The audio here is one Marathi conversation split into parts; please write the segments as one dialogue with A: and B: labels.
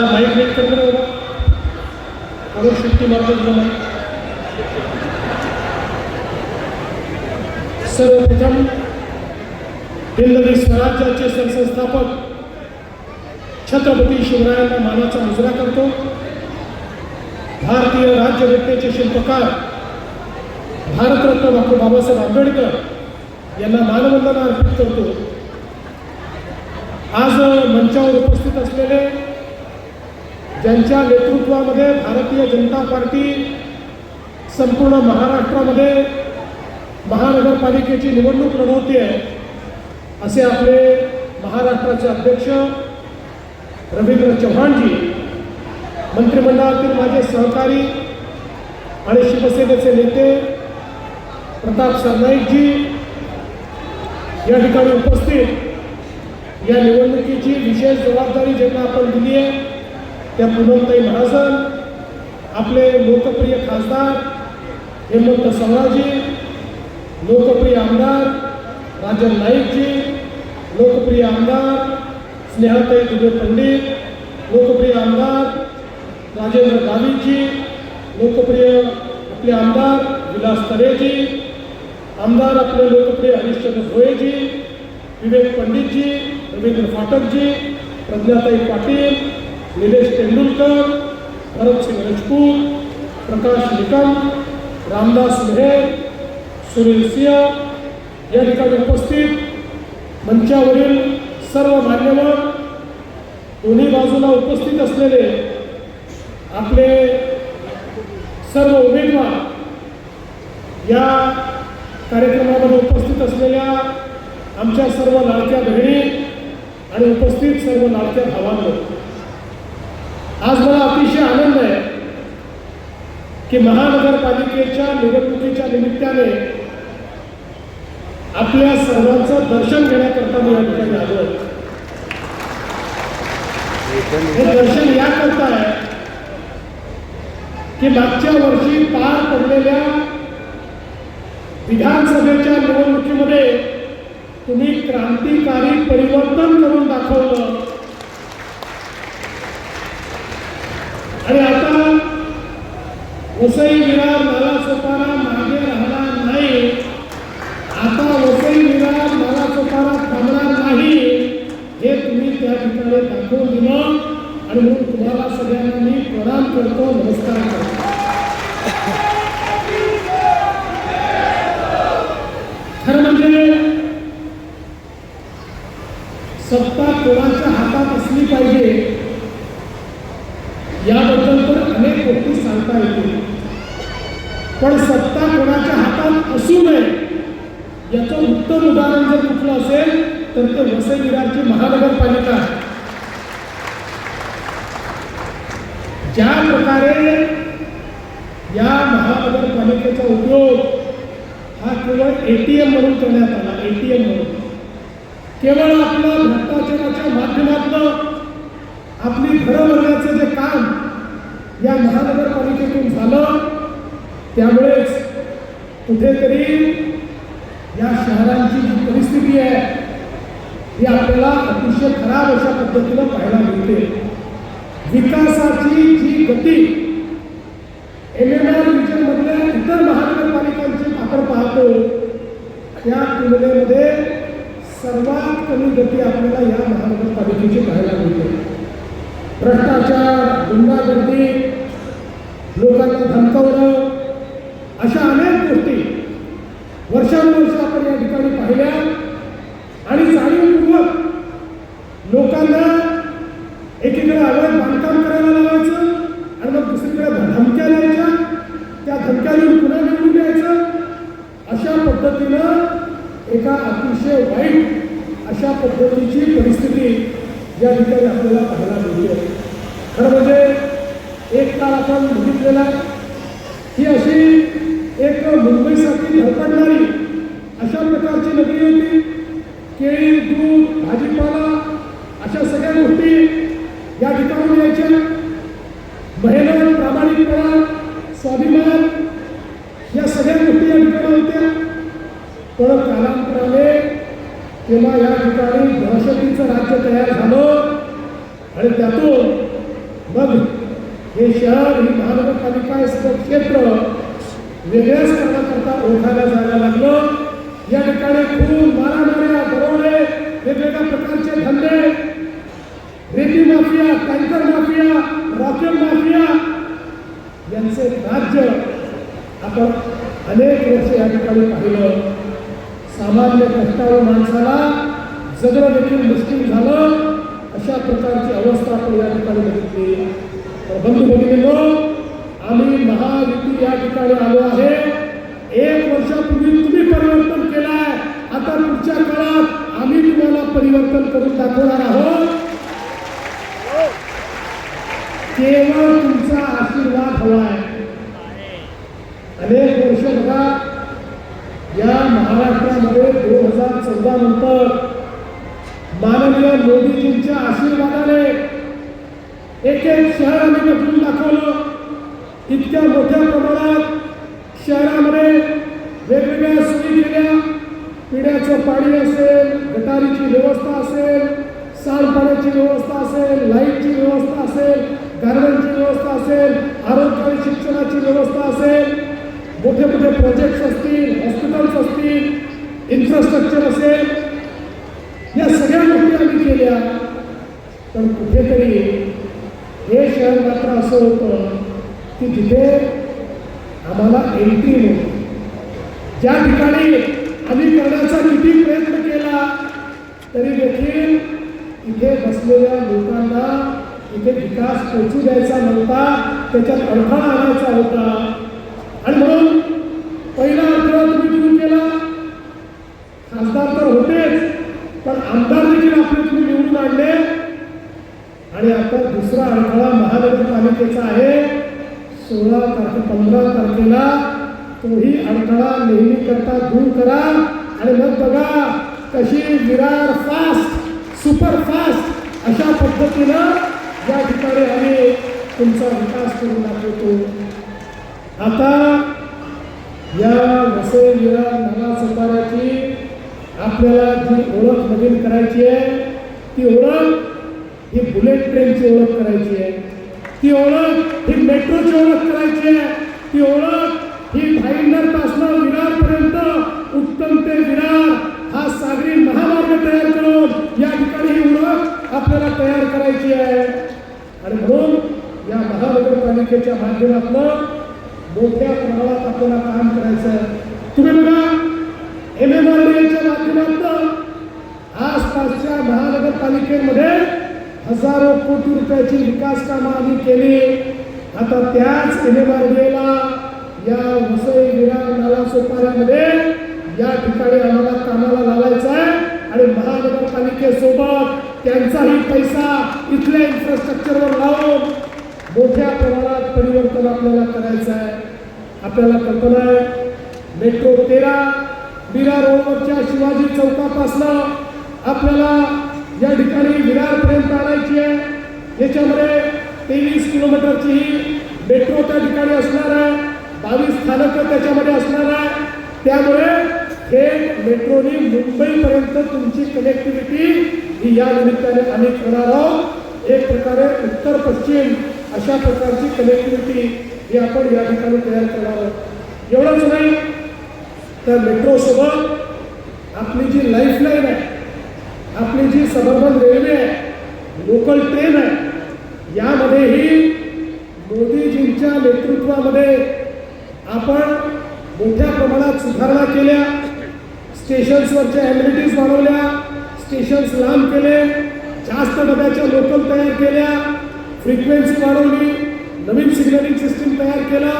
A: अरे माहीत नाही नीट कर बरं बाबा अरे सुट्टी मारतो तुला माहीत. सर्वप्रथम हिंदवी स्वराज्याचे सरसंस्थापक छत्रपती शिवरायांना मानाचा मुजरा करतो. भारतीय राज्यघटनेचे शिल्पकार भारतरत्न डॉक्टर बाबासाहेब आंबेडकर यांना मानवंदना अर्पित करतो. आज मंचावर उपस्थित असलेले ज्यांच्या नेतृत्वामध्ये भारतीय जनता पार्टी संपूर्ण महाराष्ट्रामध्ये महानगरपालिकेची निवडणूक लढवते आहे असे आपले महाराष्ट्राचे अध्यक्ष रवींद्र चव्हाणजी मंत्रिमंडळातील माझे सहकारी आणि शिवसेनेचे नेते प्रताप सरनाईकजी या ठिकाणी उपस्थित. या निवडणुकीची विशेष जबाबदारी ज्यांना आपण दिली आहे त्या पुनमताई महाजन आपले लोकप्रिय खासदार हेमंत सवराजी लोकप्रिय आमदार राजन नाईकजी लोकप्रिय आमदार स्नेहाताई दुबे पंडित लोकप्रिय आमदार राजेंद्र गावीजी लोकप्रिय आपले आमदार विलास तरेजी आमदार आपले लोकप्रिय हरिश्चंद्र भोयेजी विवेक पंडितजी रवींद्र फाटकजी प्रज्ञाताई पाटील निलेश तेंडुलकर भरतसिंग राजपूत प्रकाश निकम रामदास मेहेर सुनील सिंह या ठिकाणी उपस्थित मंचावरील सर्व मान्यवर दोन्ही बाजूला उपस्थित असलेले आपले सर्व उमेदवार या कार्यक्रमामध्ये उपस्थित असलेल्या आमच्या सर्व लाडक्या बहिणी आणि उपस्थित सर्व लाडक्या भावांवर. आज मला अतिशय आनंद आहे की महानगरपालिकेच्या निवडणुकीच्या निमित्ताने आपल्या सर्वांचं दर्शन घेण्याकरता मी या ठिकाणी आलो हे दर्शन याकरता आहे की मागच्या वर्षी पार पडलेल्या विधानसभेच्या निवडणुकीमध्ये तुम्ही क्रांतिकारी परिवर्तन करून दाखवलं. आणि आता वसई विरार मला सोपारा मागे राहणार नाही. आता वसई विरार मला सोपारा थांबणार नाही. हे तुम्ही त्या ठिकाणी दाखवून दिलं आणि म्हणून तुम्हाला सगळ्यांना मी प्रणाम करतो नमस्कार करतो खरं म्हणजे सत्ता कोणाच्या हातात असली पाहिजे याबद्दल तर अनेक गोष्टी सांगता येतील पण सत्ता कोणाच्या हातात असू नये. याचं उत्तम उदाहरण जर कुठलं असेल तर ते वसई विरारची महानगरपालिका. आहे ज्या प्रकारे या महानगरपालिकेचा उपयोग हा केवळ ए टी एम म्हणून करण्यात आला ए टी एम म्हणून. केवळ आपलं भ्रष्टाचाराच्या माध्यमातून आपली घरं भरण्याचं जे काम या महानगरपालिकेतून झालं त्यामुळेच कुठेतरी या शहरांची जी परिस्थिती आहे ही आपल्याला अतिशय खराब अशा पद्धतीनं पाहायला मिळते. विकासाची जी गती एम एम आर रिजनमधल्या इतर महानगरपालिकांची आपण पाहतो त्या तुलनेमध्ये सर्वात कमी गती आपल्याला या महानगरपालिकेची पाहायला मिळते. भ्रष्टाचार गुंडागर्दी लोकांना धमकवणं अशा अनेक गोष्टी वर्षानुवर्ष आपण या ठिकाणी पाहिल्या आणि जाणीवपूर्वक लोकांना एकीकडे अवैध बांधकाम करायला लावायचं आणि मग दुसरीकडे धमक्या द्यायच्या. त्या धमक्याने पुन्हा निवडून द्यायचं अशा पद्धतीनं एका अतिशय वाईट अशा पद्धतीची परिस्थिती या ठिकाणी आपल्याला पाहायला मिळते. खरं म्हणजे एक काळ आपण बघितलेला ही अशी एक मुंबईसाठी धडपडणारी अशा प्रकारची नगरी होती. केळी दूध भाजीपाला अशा सगळ्या गोष्टी या ठिकाणी यायच्या. महिला प्रामाणिकपणा स्वाभिमान या सगळ्या गोष्टी या ठिकाणी होत्या. पण कालांतराने तेव्हा या ठिकाणी दहशतीचं राज्य तयार झालं. आणि त्यातून मग हे शहर ही महानगरपालिका क्षेत्र वेगळ्याच करण्याकरता ओळखायला जायला लागलं. या ठिकाणी खून मारामाऱ्या दरोडे वेगवेगळ्या प्रकारचे धंदे. रेती mafia tanker mafia rocket mafia यांचे राज्य आपण अनेक वर्ष या ठिकाणी पाहिलं. सामान्य कष्टाळू माणसाला जगणं देखील मुश्किल झालं. अशा प्रकारची अवस्था आपण या ठिकाणी बघितली. तर बंधू भगिनींनो आम्ही महायुती या ठिकाणी आलो आहे. एक वर्षापूर्वी तुम्ही परिवर्तन केलं आहे आता पुढच्या काळात आम्ही तुम्हाला परिवर्तन करून दाखवणार आहोत. केवळ तुमचा आशीर्वाद हवा आहे अनेक वर्ष बघा या महाराष्ट्रामध्ये दोन हजार चौदा नंतर माननीय मोदीजींच्या आशीर्वादाने एक एक शहर आम्ही बदलून दाखवलं. इतक्या मोठ्या प्रमाणात शहरामध्ये वेगवेगळ्या सोयी केल्या पिण्याचं पाणी असेल गटारीची व्यवस्था असेल सांडपाण्याची व्यवस्था असेल लाईटची व्यवस्था असेल गार्डनची व्यवस्था असेल आरोग्य आणि शिक्षणाची व्यवस्था असेल मोठे मोठे प्रोजेक्ट्स असतील हॉस्पिटल्स असतील इन्फ्रास्ट्रक्चर असेल या सगळ्या गोष्टी आम्ही केल्या. पण कुठेतरी हे शहर मात्र असं होतं की जिथे आम्हाला एंट्री नव्हती ज्या ठिकाणी आम्ही करण्याचा किती प्रयत्न केला तरी देखील इथे बसलेल्या लोकांना इथे विकास पोचू द्यायचा नव्हता त्याच्यात अडथळा आणायचा होता. आणि म्हणून पहिला अडथळा तुम्ही दूर केला. खासदार तर होतेच पण आमदार देखील आपले तुम्ही निवडून आणले. आणि आता दुसरा अडथळा महानगरपालिकेचा आहे. सोळा तारखे पंधरा तारखेला तोही अडथळा नेहमी करता दूर करा. आणि मग बघा कशी विरार फास्ट सुपर फास्ट अशा पद्धतीनं या ठिकाणी आम्ही तुमचा विकास करून दाखवतो. आता या वसई विरार नाना सताराची आपल्याला जी ओळख नवीन करायची आहे ती ओळख ही बुलेट ट्रेनची ओळख करायची आहे. ती ओळख ही मेट्रोची ओळख करायची आहे. ती ओळख ही भाईंदरपासून विरारपर्यंत उत्तम ते विरार हा सागरी महामार्ग तयार करून या ठिकाणी ही ओळख आपल्याला तयार करायची आहे. आणि म्हणून या महानगरपालिकेच्या माध्यमातून मोठ्या प्रमाणात आपल्याला काम करायचं आहे तुम्ही बघा एम एम आर डी माध्यमातून आसपासच्या महानगरपालिकेमध्ये हजारो कोटी रुपयाची विकास कामं आम्ही केली. आता त्याच एम या वसई विरार नाला सोपाऱ्यामध्ये या ठिकाणी आम्हाला कामाला लावायचं आहे. आणि महानगरपालिकेसोबत त्यांचाही पैसा इथल्या इन्फ्रास्ट्रक्चरवर लावून मोठ्या प्रमाणात परिवर्तन आपल्याला करायचं आहे. आपल्याला कल्पना आहे मेट्रो तेरा बिरा रोडवरच्या शिवाजी चौकापासनं आपल्याला या ठिकाणी विरारपर्यंत आणायची आहे याच्यामध्ये तेवीस किलोमीटरची ही मेट्रो त्या ठिकाणी असणार आहे बावीस स्थानकं त्याच्यामध्ये असणार आहे. त्यामुळे थेट मेट्रोनी मुंबईपर्यंत तुमची कनेक्टिव्हिटी ही या निमित्ताने आम्ही करणार आहोत. एक प्रकारे उत्तर पश्चिम अशा प्रकारची कनेक्टिव्हिटी ही आपण या ठिकाणी तयार करणार आहोत. एवढंच नाही तर मेट्रोसोबत आपली जी लाईफलाईन आहे आपली जी सबर्बन रेल्वे आहे लोकल ट्रेन आहे यामध्येही मोदीजींच्या नेतृत्वामध्ये आपण मोठ्या प्रमाणात सुधारणा केल्या स्टेशन्सवरच्या ॲम्युनिटीज वाढवल्या स्टेशन्स लांब केले जास्त डब्याच्या लोकल तयार केल्या फ्रिक्वेन्सी वाढवली नवीन सिग्नलिंग सिस्टीम तयार केला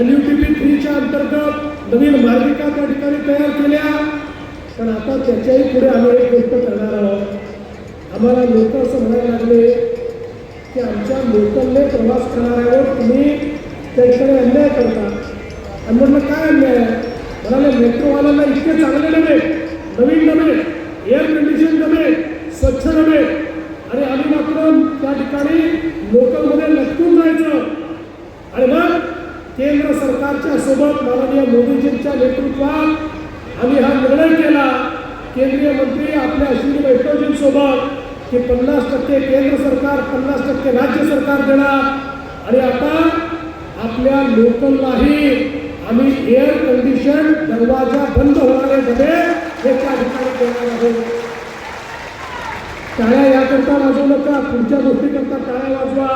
A: एल यू टी पी थ्रीच्या अंतर्गत नवीन मार्गिका त्या ठिकाणी तयार केल्या. पण आता त्याच्याही पुढे आम्ही एक गोष्ट करणार आहोत आम्हाला लोक असं म्हणायला लागले की आमच्या लोकलने प्रवास करणाऱ्यावर तुम्ही त्याच्याकडे अन्याय करता. आणि म्हटलं काय अन्याय? आहे म्हणाले मेट्रोवाल्यांना इतके चांगले डबे नवीन डबे एअर कंडिशन डबे स्वच्छ डबे. आणि आम्ही मात्र त्या ठिकाणी लोकलमध्ये लटकून जायचं आणि मग केंद्र सरकारच्या सोबत माननीय मोदीजींच्या नेतृत्वात आम्ही हा निर्णय केला केंद्रीय मंत्री आपल्या अश्विनी वैष्णवजींसोबत की पन्नास टक्के केंद्र सरकार पन्नास टक्के राज्य सरकार देणार. आणि आता आपल्या लोकललाही आम्ही एअर कंडिशन दरवाजा बंद होणारे डबे हे त्या ठिकाणी देणार आहोत टाळ्या याकरता वाजवू नका पुढच्या गोष्टीकरता टाळ्या वाजवा.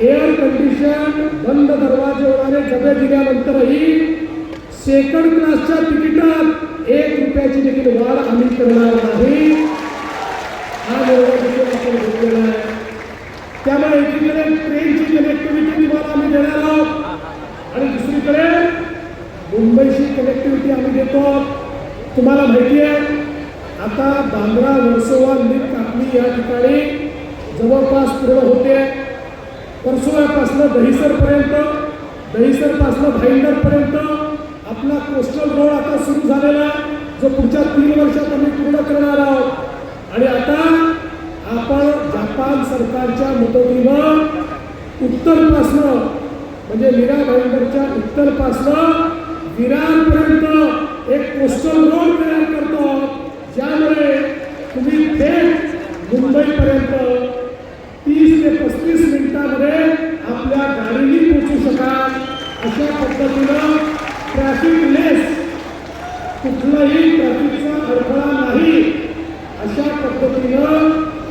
A: एअर कंडिशन बंद दरवाजे होणारे डबे दिल्यानंतरही सेकंड क्लासच्या तिकिटात एक रुपयाची देखील वाढ आम्ही करणार नाही. हा निर्णय देखील आपण घेतलेला आहे. त्यामुळे एकीकडे ट्रेनची कनेक्टिव्हिटी तुम्हाला आम्ही देणार आहोत. आणि दुसरीकडे मुंबईशी कनेक्टिव्हिटी आम्ही देतो तुम्हाला माहिती आहे आता बांद्रा वर्सोवा लिंक आपली या ठिकाणी जवळपास पूर्ण होते. परसोव्यापासनं दहिसरपर्यंत दहिसरपासनं भाईंदरपर्यंत आपला कोस्टल रोड आता सुरू झालेला आहे जो पुढच्या तीन वर्षात आम्ही पूर्ण करणार आहोत. आणि आता आपण जपान सरकारच्या मदतीनं उत्तरपासनं म्हणजे मीरा भाईंदरच्या उत्तरपासनं विरारपर्यंत एक कोस्टल रोड तयार करतो ज्यामुळे तुम्ही थेट मुंबईपर्यंत तीस ते पस्तीस मिनिटांमध्ये आपल्या गाडीही पोचू शकाल. अशा पद्धतीनं ट्रॅफिक लेस कुठलाही ट्रॅफिकचा अडथळा नाही. अशा पद्धतीनं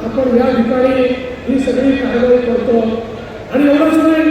A: आपण या ठिकाणी ही सगळी कारवाई करतो. आणि एवढंच नाही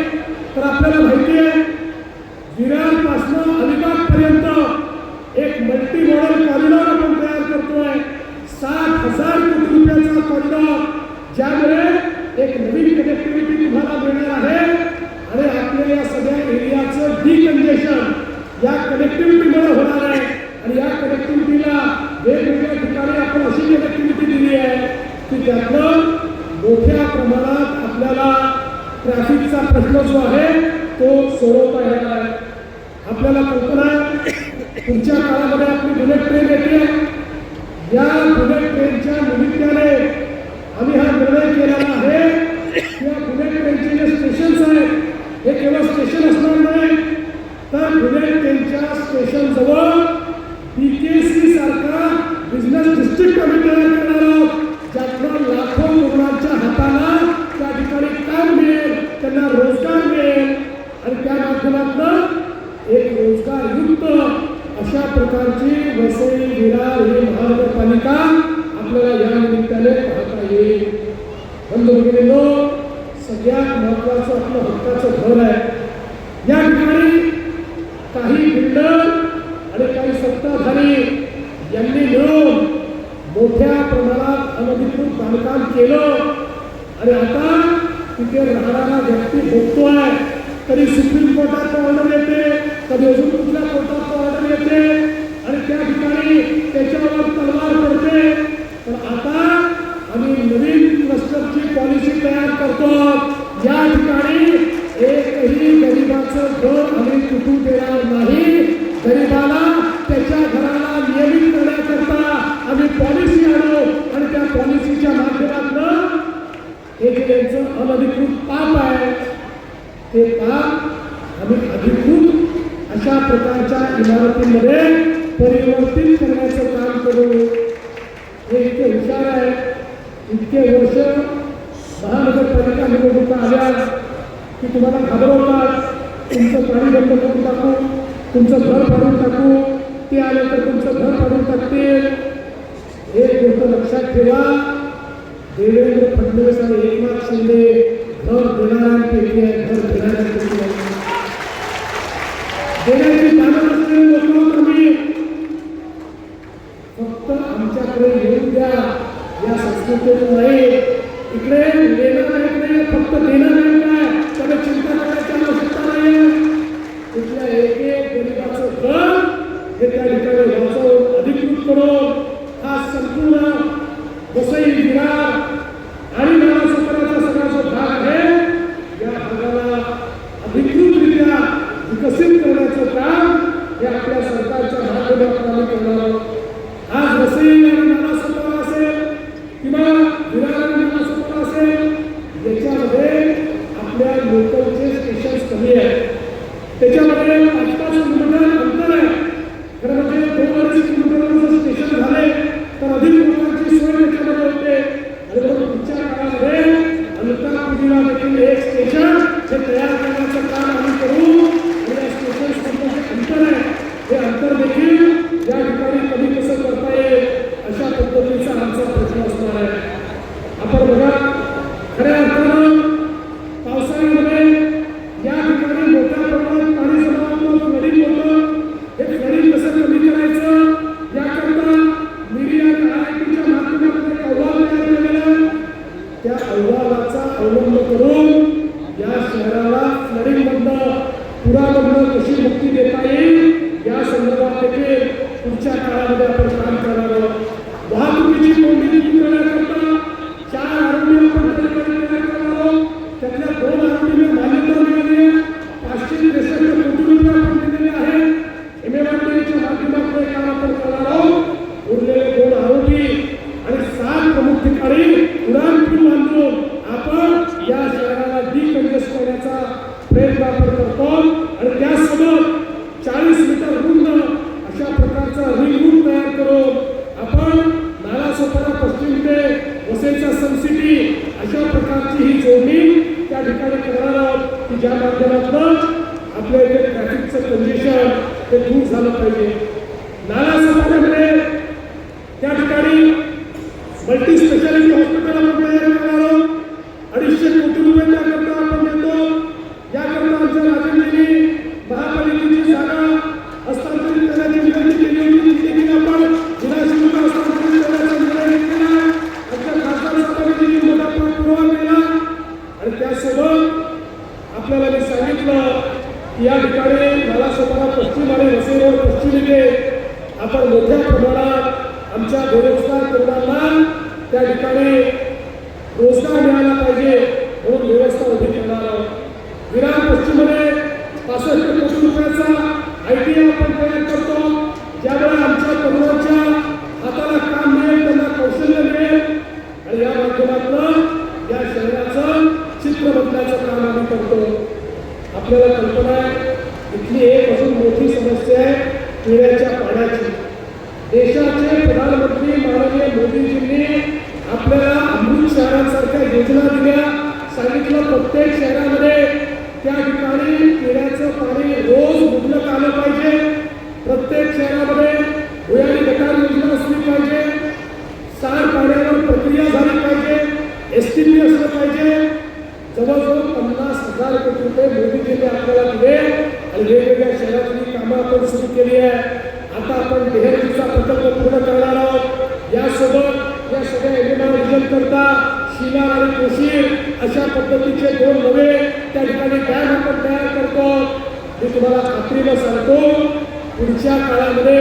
A: original फक्त आमच्याकडे येऊन द्या. या संस्कृतीचं नाही. इकडे देणं नाही फक्त देणं नाही. काय त्याला चिंता करायची आवश्यकता नाही. इथल्या सांगितलं या ठिकाणी मला स्वतःला पश्चिम आणि वसईवर रोड आपण मोठ्या प्रमाणात आमच्या बेरोजगार तरुणांना त्या ठिकाणी रोजगार मिळाला पाहिजे म्हणून व्यवस्था उभी करणार आहोत. विरार पश्चिममध्ये पासष्ट कोटी रुपयाचा आय टी आपण तयार करतो. ज्यामुळे आमच्या तरुणांच्या हाताला काम मिळेल त्यांना कौशल्य मिळेल. आणि या माध्यमातून या शहराचं चित्र बदलायचं काम आम्ही करतो. आपल्याला कल्पना आहे इथली एक अजून मोठी समस्या आहे पिण्याच्या पाण्याची. देशाचे प्रधानमंत्री माननीय मोदीजींनी आपल्याला अमृत शहरांसारख्या योजना दिल्या. सांगितलं प्रत्येक शहरामध्ये त्या ठिकाणी पिण्याचं पाणी रोज मुबलक आलं पाहिजे. प्रत्येक शहरामध्ये भुयारी गटार योजना असली पाहिजे. सार पाण्यावर प्रक्रिया झाली पाहिजे. एस टी बी असलं पाहिजे. जवळजवळ पन्नास हजार कोटी रुपये आपल्याला मिळेल आणि वेगवेगळ्या शहरातली कामं आपण सुरू केली आहे. आता आपण देहरीचा प्रकल्प पूर्ण करणार आहोत. यासोबत या सगळ्या योजना करता शिला आणि कोशीर अशा पद्धतीचे दोन नवे त्या ठिकाणी बॅग आपण तयार करतो. मी तुम्हाला खात्रीनं सांगतो पुढच्या काळामध्ये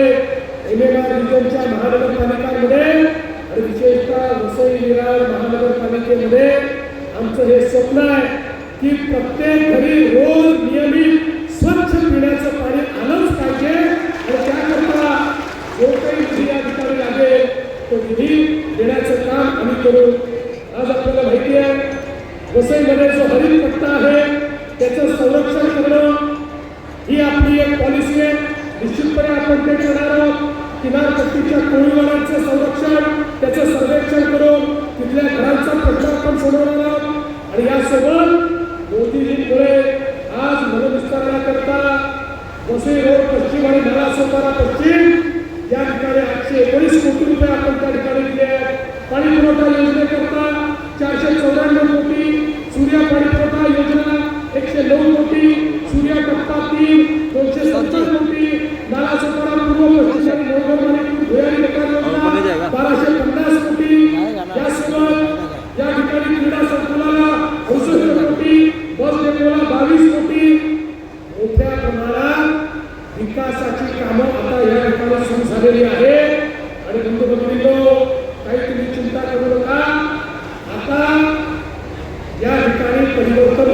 A: एम एम आर रिजनच्या महानगरपालिकांमध्ये आणि विशेषतः वसई विरार महानगरपालिकेमध्ये आमचं हे स्वप्न आहे की प्रत्येक घरी रोज नियमित स्वच्छ पिण्याचं पाणी आलंच पाहिजे. आणि त्याकरता जो काही निधी या ठिकाणी लागेल तो निधी देण्याचं काम आम्ही करू. आज आपल्याला माहिती आहे वसईमध्ये जो हरित पट्टा आहे त्याचं संरक्षण करणं ही आपली एक पॉलिसी आहे. निश्चितपणे आपण ते करणार आहोत. किनारपट्टीच्या कोळीवाड्यांचं संरक्षण त्याचं सर्वेक्षण करून तिथल्या घरांचा प्रश्न आपण सोडवणार आहोत. आणि यासोबत मोदीजी पुढे आज मनविस्तारण्याकरता वसई रोड पश्चिम आणि नालासोपारा पश्चिम. या ठिकाणी आठशे एकोणीस कोटी रुपये आपण त्या ठिकाणी दिले आहेत. पाणी पुरवठा योजनेकरता चारशे चौऱ्याण्णव कोटी सूर्या पाणी पुरवठा योजना एकशे नऊ कोटी सूर्या टप्पा तीन दोनशे सत्तर कोटी नालासोपारा पूर्व पश्चिम आणि नवगरमानी भुयारी गटार योजना बाराशे पन्नास कोटी यासोबत या ठिकाणी क्रीडा संकुलाला अडुसष्ट कोटी बस डेपोला बावीस कोटी मोठ्या प्रमाणात विकासाची कामं आता या ठिकाणी सुरू झालेली आहे आणि बंधू भगिनींनो काही तुम्ही चिंता करू नका आता या ठिकाणी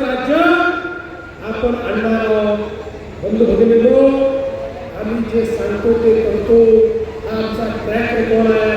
A: महाराष्ट्र राज्य आपण आणणार आहोत बंधू भगिनीनो आम्ही जे सांगतो ते करतो हा आमचा ट्रॅक रेकॉर्ड आहे.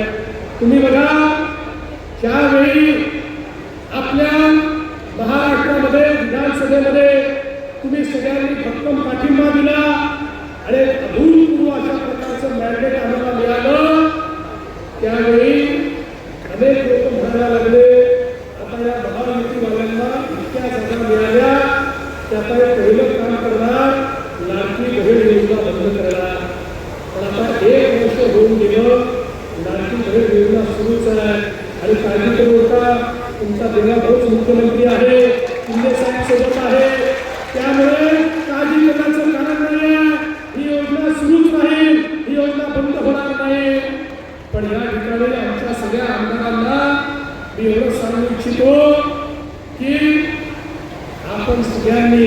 A: यांनी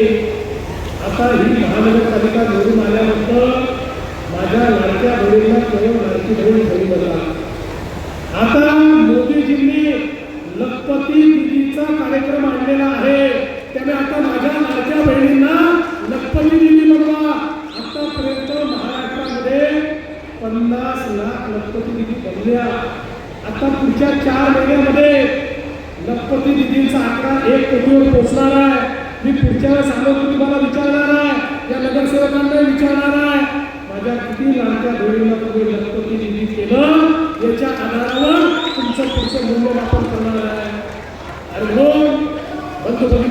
A: आता ही महानगरपालिका निवडून आल्यानंतर माझ्या लाडक्या बहिणीला केवळ लाडकी बहीण घरी बघा आता मोदीजींनी लखपती दिदीचा कार्यक्रम आणलेला आहे. त्याने आता माझ्या लाडक्या बहिणींना लखपती दिदी बनवा. आतापर्यंत महाराष्ट्रामध्ये पन्नास लाख लखपती दिदी बनल्या. आता पुढच्या चार महिन्यामध्ये लखपती दिदींचा आकडा एक कोटीवर पोहोचणार आहे. मी पुढच्या वेळेस तुम्हाला विचारणार आहे. या नगरसेवकांना विचारणार आहे. माझ्या किती लाडक्या धोरणीला तुम्ही गणपती निधी केलं याच्या आधारावर तुमचं पुढचं मूल्यमापन करणार आहे. अरे हो बंधू तो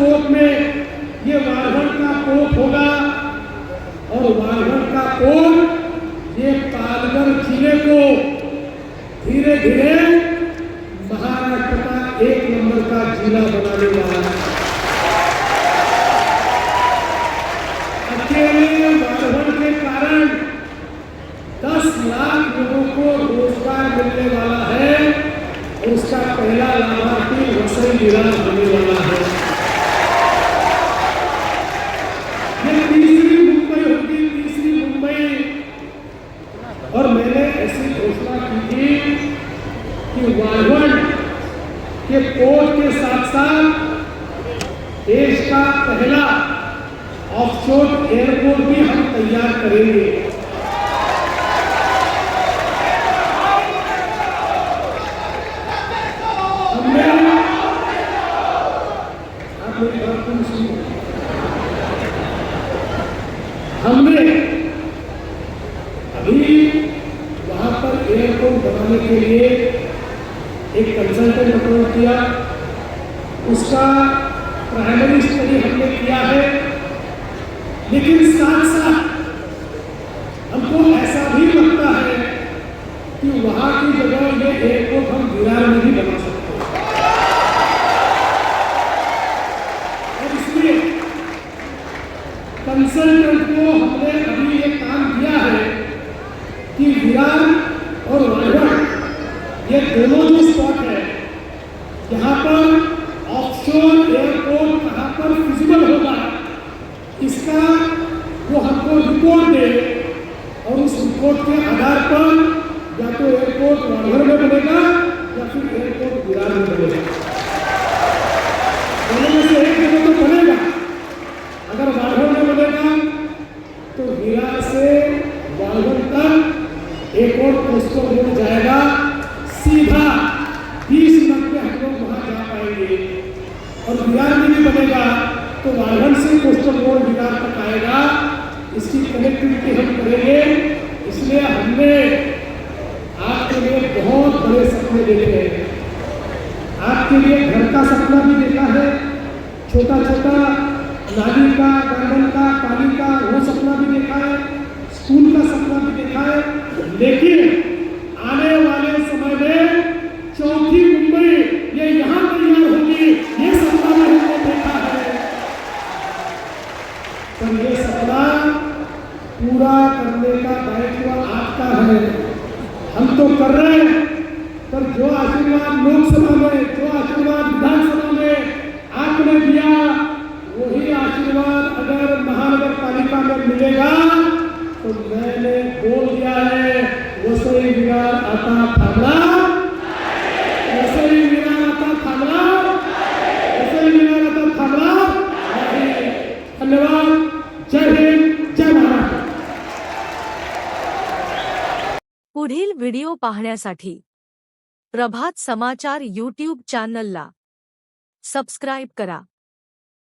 A: कोप में ये वारहण का कोप होगा और वारहण का कोप ये पालघर ज़िले को धीरे धीरे महाराष्ट्र का एक नंबर का जिला बनाने वाला है। अकेले वारहण के कारण दस लाख लोगों को रोज़गार मिलने वाला है उसका पहला लाभार्थी वसई निराश होने वाला है। कहाँ पर फिजिबल होगा। इसका वो हमको रिपोर्ट दे और उस रिपोर्ट के आधार पर या तो एयरपोर्ट वाघर में बनेगा या फिर एयरपोर्ट विरार में बनेगा। में एक तो अगर में तो से और रोड जाएगा सीधा बीस मिनट में हम लोग वहाँ जा पाएँगे और विरार में भी बनेगा तो वाघर से कोस्टल रोड विरार तक आएगा। इसकी कनेक्टिविटी हम करेंगे। इसलिए हमने आपके लिए बहुत बड़े सपने देखे हैं। आपके लिए घर का सपना भी देखा है। छोटा छोटा नाली का, गार्डन का, पानी का, वो सपना भी देखा है। स्कूल का सपना भी देखा है। लेकिन आने वाले समय में
B: पाहण्यासाठी प्रभात समाचार यूट्यूब चॅनलला सबस्क्राईब करा.